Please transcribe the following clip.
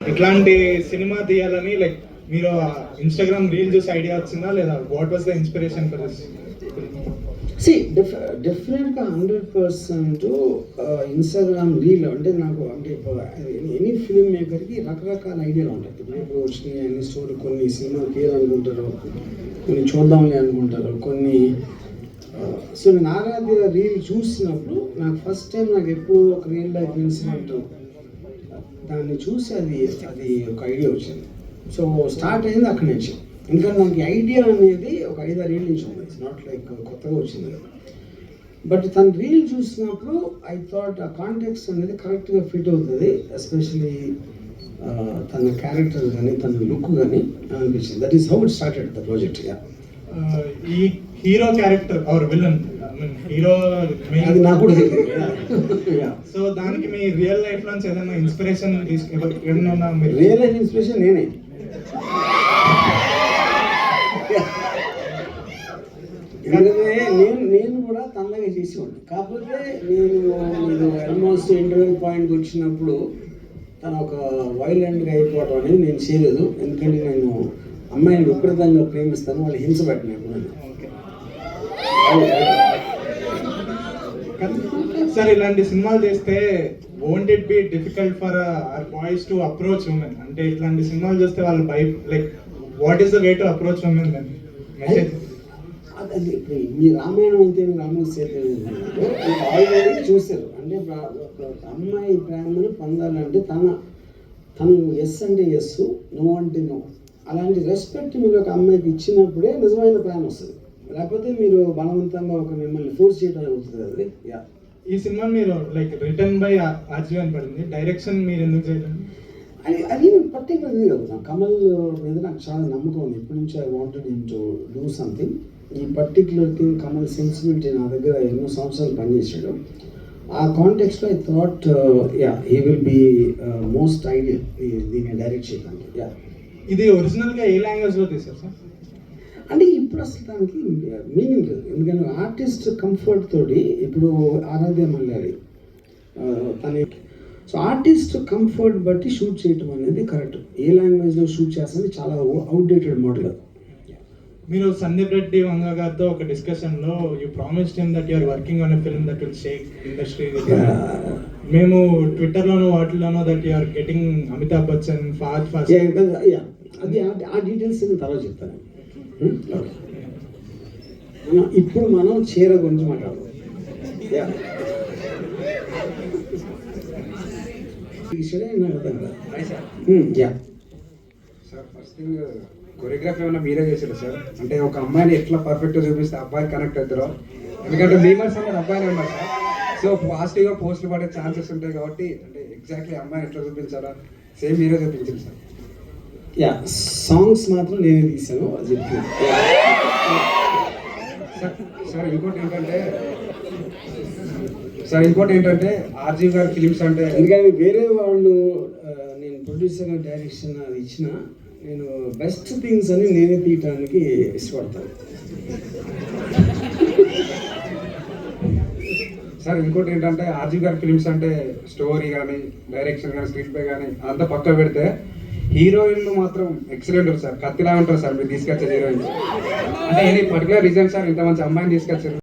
ఇట్లాంటి సినిమా తీయాలని లైక్ మీరు ఇన్స్టాగ్రామ్ రీల్ చూసి ఐడియా వచ్చిందా? లేదా what was the inspiration for this see different డెఫినెట్గా హండ్రెడ్ పర్సెంట్ ఇన్స్టాగ్రామ్ రీల్ అంటే నాకు అంటే ఎనీ ఫిల్మ్ మేకర్కి రకరకాల ఐడియాలు ఉంటాయి. ఇప్పుడు వచ్చినాయి అన్ని స్టోరీ కొన్ని సినిమా తీయాలనుకుంటారు కొన్ని చూద్దాంలే అనుకుంటారు కొన్ని సో నేను ఆరాధ్య రీల్ చూసినప్పుడు నాకు ఫస్ట్ టైం నాకు ఎప్పుడు ఒక రీల్ లైఫ్ ఇన్సిడెంట్ దాన్ని చూసి అది అది ఒక ఐడియా వచ్చింది. సో స్టార్ట్ అయింది అక్కడి నుంచి. ఇంకా నాకు ఐడియా అనేది ఒక ఐదు ఆరు ఏళ్ళ నుంచి ఉంది. ఇట్స్ నాట్ లైక్ కొత్తగా వచ్చింది బట్ తన రీల్ చూసినప్పుడు ఐ థాట్ ఆ కాంటాక్ట్స్ అనేది కరెక్ట్గా ఫిట్ అవుతుంది. ఎస్పెషలీ తన క్యారెక్టర్ కానీ తన లుక్ కానీ అనిపించింది. That is how it started the project ఈ hero character our villain hero అది నాకు కూడా. సో దానికి మీ రియల్ లైఫ్ నుంచి ఏదైనా ఇన్స్పిరేషన్ మీరు రియల్ లైఫ్ ఇన్స్పిరేషన్ నేనే. ఎందుకంటే నేను నేను కూడా తనలాగే చేసేవాడిని. కాకపోతే నేను నేను ఆల్మోస్ట్ ఇంటర్వ్యూ పాయింట్కి వచ్చినప్పుడు తను ఒక వైలెంట్గా అయిపోవడం అనేది నేను చేయలేదు. ఎందుకంటే నేను అమ్మాయిని విపరీతంగా ప్రేమిస్తాను వాళ్ళు హింస పెట్టిన ఎప్పుడు సార్ ఇలాంటి సినిమాలు చేస్తే won't it be difficult for our boys to approach women అంటే ఇట్లాంటి సినిమాలు చేస్తే వాళ్ళు by like what is the way to approach women then message me Ramayanam అంతే రామాయణ ఆల్రెడీ చూశారు. అంటే అమ్మాయి ప్రేమను పొందాలంటే తన తను ఎస్ అంటే ఎస్ నో అంటే నో అలాంటి రెస్పెక్ట్ మీరు ఒక అమ్మాయికి ఇచ్చినప్పుడే నిజమైన ప్రేమ వస్తుంది. లేకపోతే మీరు బలవంతంగా ఒక మిమ్మల్ని ఫోర్స్ చేయడం అవుతుంది అది? యా ఈ సినిమా మీరు లైక్ రిటర్న్ బై ఆర్జీ అని పడింది. డైరెక్షన్ మీరు ఎందుకు చేయలేదు అది అది పర్టికులర్ ఇది కదా కమల్ మీద నాకు చాలా నమ్మకం ఉంది. ఇప్పటి నుంచి I wanted in to do something ఈ పర్టికులర్ థింగ్ కమల్ సెన్సిబిలిటీ నా దగ్గర ఎన్నో సంవత్సరాలు పనిచేసాడు ఆ కాంటెక్స్లో I thought yeah he will be most ideal దీన్ని డైరెక్ట్ చేయడానికి యా ఇది ఒరిజినల్గా ఏ లాంగ్వేజ్లో తీసారు సార్ అంటే ఇప్పుడు అసలు దానికి మీనింగ్ లేదు. ఎందుకంటే ఆర్టిస్ట్ కంఫర్ట్ తోటి ఇప్పుడు ఆరాధ్య మల్లారి తన సో ఆర్టిస్ట్ కంఫర్ట్ బట్టి షూట్ చేయటం అనేది కరెక్ట్ ఏ లాంగ్వేజ్లో షూట్ చేస్తుంది చాలా అవుట్డేటెడ్ మోడల్ మీరు సందీప్ రెడ్డి వంగ గారితో ఒక డిస్కషన్లో you promised him that you're working on film that will shake industry మేము ట్విట్టర్ లోనో వాటిలోనో that you're getting Amitabh Bachchan fast yeah అది ఆ- డీటెయిల్స్ నేను తర్వాత చెప్తాను. Hmm? మనం ఇప్పుడు మనం చీర గురించి మాట్లాడదాం. యా ఈ yeah sir first thing choreography ఏమైనా మీరే చేశారు సార్ అంటే ఒక అమ్మాయిని ఎట్లా పర్ఫెక్ట్గా చూపిస్తే అబ్బాయి కనెక్ట్ అవుతారో? ఎందుకంటే మీమర్స్ అన్నారు అబ్బాయినే ఉన్నారు సార్ సో పాజిటివ్గా పోస్టులు పడే ఛాన్సెస్ ఉంటాయి కాబట్టి అంటే ఎగ్జాక్ట్లీ అమ్మాయిని ఎట్లా చూపించాలా? సేమ్ మీరే చూపించింది సార్ యా సాంగ్స్ మాత్రం నేనే తీసాను అది చెప్పి. సార్ ఇంకోటి ఏంటంటే సార్ ఇంకోటి ఏంటంటే ఆర్జీవ్ గారి ఫిలిమ్స్ అంటే ఎందుకంటే వేరే వాళ్ళు నేను ప్రొడ్యూసర్ డైరెక్షన్ అది ఇచ్చిన నేను బెస్ట్ థింగ్స్ అని నేనే తీయటానికి ఇష్టపడతాను. సార్ ఇంకోటి ఏంటంటే ఆర్జీవ్ గారి ఫిలిమ్స్ అంటే స్టోరీ కానీ డైరెక్షన్ కానీ స్క్రీన్ ప్లే కానీ అంతా పక్క పెడితే హీరోయిన్లు మాత్రం ఎక్సలెంట్ సార్. కత్తిలా ఉంటారు సార్. మీరు తీసుకొచ్చే హీరోయిన్స్. అంటే ఎనీ పర్టికులర్ రీజన్ సార్ ఇంత మంచి అమ్మాయిని తీసుకొచ్చారు?